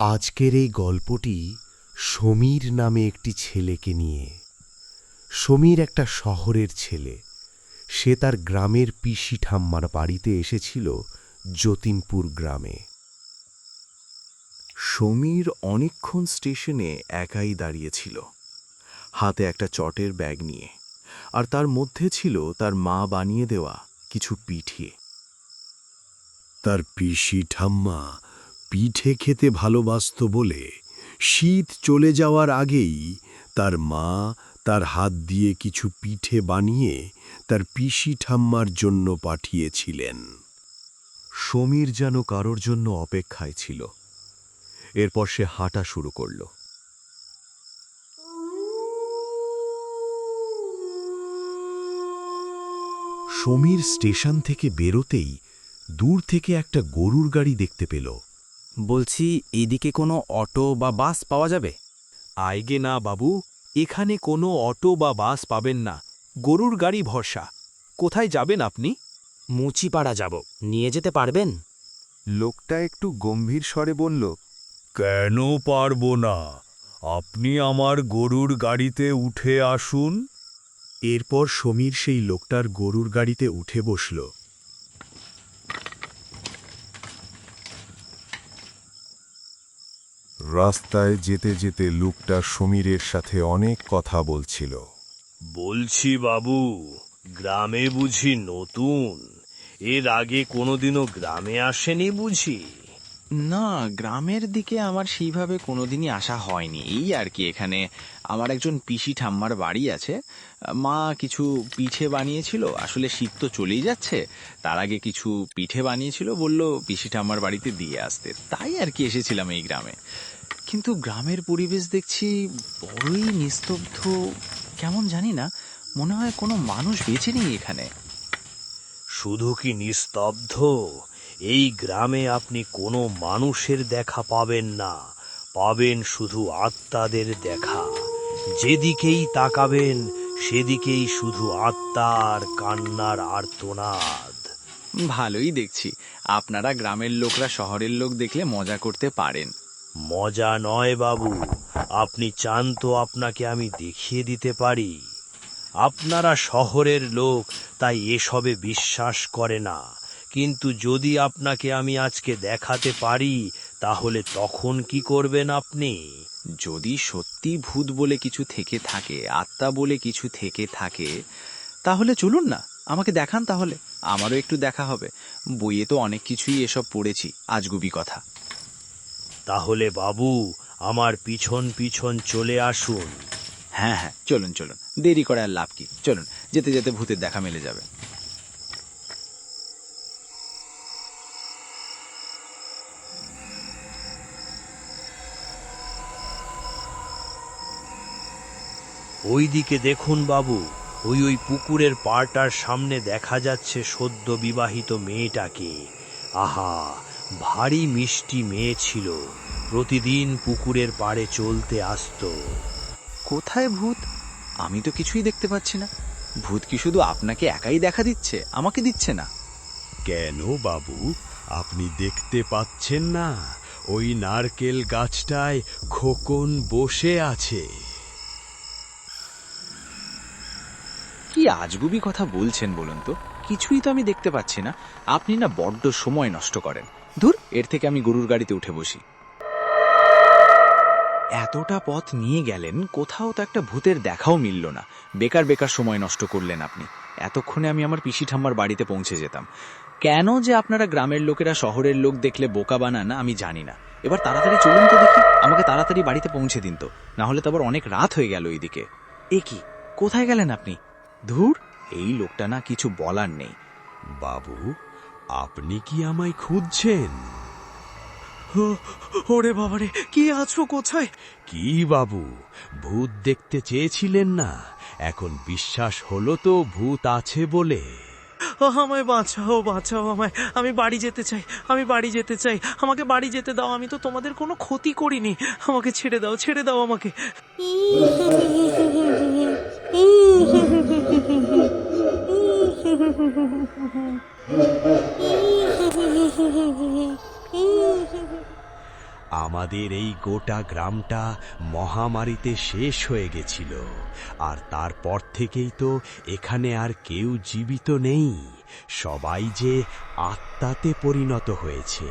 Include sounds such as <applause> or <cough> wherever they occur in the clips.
আজকের এই গল্পটি সমীর নামে একটি ছেলেকে নিয়ে। সমীর একটা শহরের ছেলে। সে তার গ্রামের পিসি ঠাম্মার বাড়িতে এসেছিল যতীনপুর গ্রামে। সমীর অনেকক্ষণ স্টেশনে একাই দাঁড়িয়েছিল। হাতে একটা চটের ব্যাগ নিয়ে। আর তার মধ্যে ছিল তার মা বানিয়ে দেওয়া কিছু পিঠে। তার পিসি ঠাম্মা পিঠে খেতে ভালোবাসত বলে শীত চলে যাওয়ার আগেই তার মা তার হাত দিয়ে কিছু পিঠে বানিয়ে তার পিসি ঠাম্মার জন্য পাঠিয়েছিলেন। সমীর যেন কারোর জন্য অপেক্ষায় ছিল। এরপর সে হাঁটা শুরু করল। সমীর স্টেশন থেকে বেরোতেই দূর থেকে একটা গরুর গাড়ি দেখতে পেল। বলছি এদিকে কোনো অটো বা বাস পাওয়া যাবে? আইগে না বাবু। এখানে কোনো অটো বা বাস পাবেন না। গরুর গাড়ি ভরসা। কোথায় যাবেন আপনি? মুচিপাড়া যাব। নিয়ে যেতে পারবেন? লোকটা একটু গম্ভীর স্বরে বলল কেন পারব না? আপনি আমার গরুর গাড়িতে উঠে আসুন। এরপর সমীর সেই লোকটার গরুর গাড়িতে উঠে বসল। রাস্তায় যেতে যেতে লোকটা সমীরের সাথে অনেক কথা বলছিল। বলছি, বাবু, গ্রামে বুঝি নতুন। এর আগে কোনোদিনও গ্রামে আসেনি বুঝি? না, গ্রামের দিকে আমার সেইভাবে কোনোদিনই আসা হয়নি। এই আর কি, এখানে আমার একজন পিসি ঠাম্মার বাড়ি আছে। মা কিছু পিঠে বানিয়েছিল, আসলে শীত তো চলেই যাচ্ছে। তার আগে কিছু পিঠে বানিয়েছিল, বলল পিসি ঠাম্মার বাড়িতে দিয়ে আসতে। তাই আর কি এসেছিলাম এই গ্রামে। কিন্তু গ্রামের পরিবেশ দেখছি বড়ই নিস্তব্ধ। কেমন জানি না, মনে হয় কোনো মানুষ বেঁচে নেই এখানে। শুধু কি নিস্তব্ধ? এই গ্রামে আপনি কোনো মানুষের দেখা পাবেন না। পাবেন শুধু আত্মাদের দেখা। যেদিকেই তাকাবেন সেদিকেই শুধু আত্মার কান্নার আর্তনাদ। ভালোই দেখছি। আপনারা গ্রামের লোকরা শহরের লোক দেখলে মজা করতে পারেন। মজা নয় বাবু। আপনি চান তো আপনাকে আমি দেখিয়ে দিতে পারি। আপনারা শহরের লোক তাই এসবে বিশ্বাস করে না। কিন্তু যদি আপনাকে আমি আজকে দেখাতে পারি তাহলে তখন কি করবেন আপনি? যদি সত্যি ভূত বলে কিছু থেকে থাকে আত্মা বলে কিছু থেকে থাকে তাহলে চলুন না আমাকে দেখান তাহলে। আমারও একটু দেখা হবে। বইয়ে তো অনেক কিছুই এসব পড়েছি আজগুবি কথা। তাহলে বাবু আমার পিছন পিছন চলে আসুন। হ্যাঁ হ্যাঁ চলুন চলুন। দেরি করে আর লাভ কি? চলুন যেতে যেতে ভূতের দেখা মেলে যাবে। ওইদিকে দেখুন বাবু ওই ওই পুকুরের পাড়টার সামনে দেখা যাচ্ছে সদ্য বিবাহিত মেয়েটাকে। আহা ভারী মিষ্টি মেয়ে ছিল প্রতিদিন পুকুরের পাড়ে চলতে আসতো। কোথায় ভূত? আমি তো কিছুই দেখতে পাচ্ছি না। ভূত কি শুধু আপনাকে একাই দেখা দিচ্ছে? আমাকে দিচ্ছে না। কেন বাবু? আপনি দেখতে পাচ্ছেন না ওই নারকেল গাছটায় খোকন বসে আছে কি আজগুবি কথা বলছেন বলুন তো? কিছুই তো আমি দেখতে পাচ্ছি না। আপনি না বড্ড সময় নষ্ট করেন। ধুর, এর থেকে আমি গরুর গাড়িতে উঠে বসি। এতটা পথ নিয়ে গেলেন, কোথাও তো একটা ভূতের দেখাও মিলল না। বেকার বেকার সময় নষ্ট করলেন আপনি। এতক্ষণে আমি আমার পিসি ঠাম্মার বাড়িতে পৌঁছে যেতাম। কেন যে আপনারা গ্রামের লোকেরা শহরের লোক দেখলে বোকা বানান, আমি জানি না। এবার তাড়াতাড়ি চলুন তো দেখি। আমাকে তাড়াতাড়ি বাড়িতে পৌঁছে দিন তো। না হলে তো আবার অনেক রাত হয়ে গেল এইদিকে। এ কি? কোথায় গেলেন আপনি? ধুর এই লোকটা না কিছু বলার নেই। বাবু আপনি কি আমায় খুঁজছেন? ওরে বাবারে কি আছো কোথায়? কি বাবু ভূত দেখতে চেয়েছিলেন না? এখন বিশ্বাস হলো তো ভূত আছে বলে। আমায় বাঁচাও বাঁচাও আমায়। আমি বাড়ি যেতে চাই আমি বাড়ি যেতে চাই। আমাকে বাড়ি যেতে দাও আমি তো তোমাদের কোনো ক্ষতি করিনি। আমাকে ছেড়ে দাও ছেড়ে দাও আমাকে। <laughs> আমাদের এই গোটা গ্রামটা মহামারীতে শেষ হয়ে গেছিল, আর তারপর থেকেই তো এখানে আর কেউ জীবিত নেই। সবাই যে আত্মাতে পরিণত হয়েছে।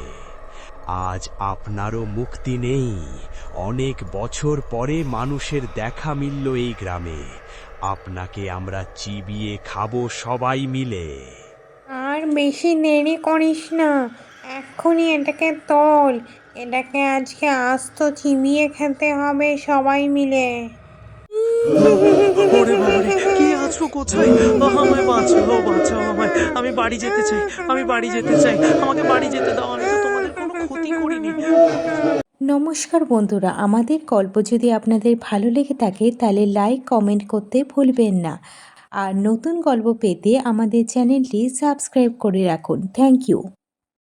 আজ আপনারও মুক্তি নেই। অনেক বছর পরে মানুষের দেখা মিলল এই গ্রামে। আপনাকে আমরা চিবিয়ে খাব সবাই মিলে। আর বেশি দেরি করিস না। এক্ষুনি এটাকে তোল। এটাকে আজকে আস্ত চিবিয়ে খেতে হবে সবাই মিলে। ওরে বাবারে কে আছো কোথায়? আহ, আমায় বাঁচাও বাঁচাও আমায়। আমি বাড়ি যেতে চাই আমি বাড়ি যেতে চাই। আমাকে বাড়ি যেতে দাও আমি তো তোমাদের কোনো ক্ষতি করিনি নমস্কার বন্ধুরা, আমাদের গল্প যদি আপনাদের ভালো লেগে থাকে, তাহলে লাইক কমেন্ট করতে ভুলবেন না। আর নতুন গল্প পেতে আমাদের চ্যানেলটি সাবস্ক্রাইব করে রাখুন। Thank you